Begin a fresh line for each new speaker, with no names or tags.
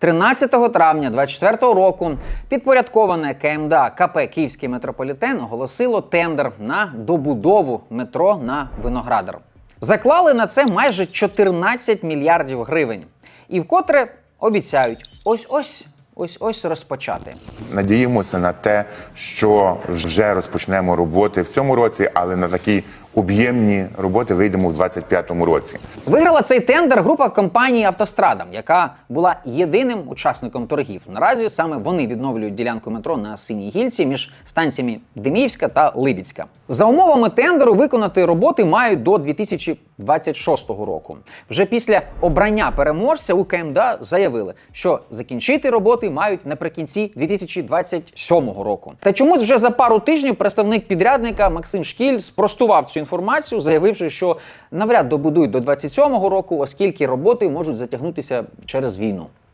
13 травня 24 року підпорядковане КМДА КП Київський метрополітен оголосило тендер на добудову метро на Виноградар. Заклали на це майже 14 мільярдів гривень. І вкотре обіцяють ось ось ось ось розпочати.
Надіємося на те, що вже розпочнемо роботи в цьому році, але на такі об'ємні роботи вийдемо в 2025 році.
Виграла цей тендер група компанії Автострада, яка була єдиним учасником торгів. Наразі саме вони відновлюють ділянку метро на синій гільці між станціями Деміївська та Либідська. За умовами тендеру виконати роботи мають до 2026 року. Вже після обрання переможця у КМДА заявили, що закінчити роботи мають наприкінці 2027 року. Та чомусь вже за пару тижнів представник підрядника Максим Шкіль спростував інформацію, заявивши, що навряд добудують до 27-го року, оскільки роботи можуть затягнутися через війну.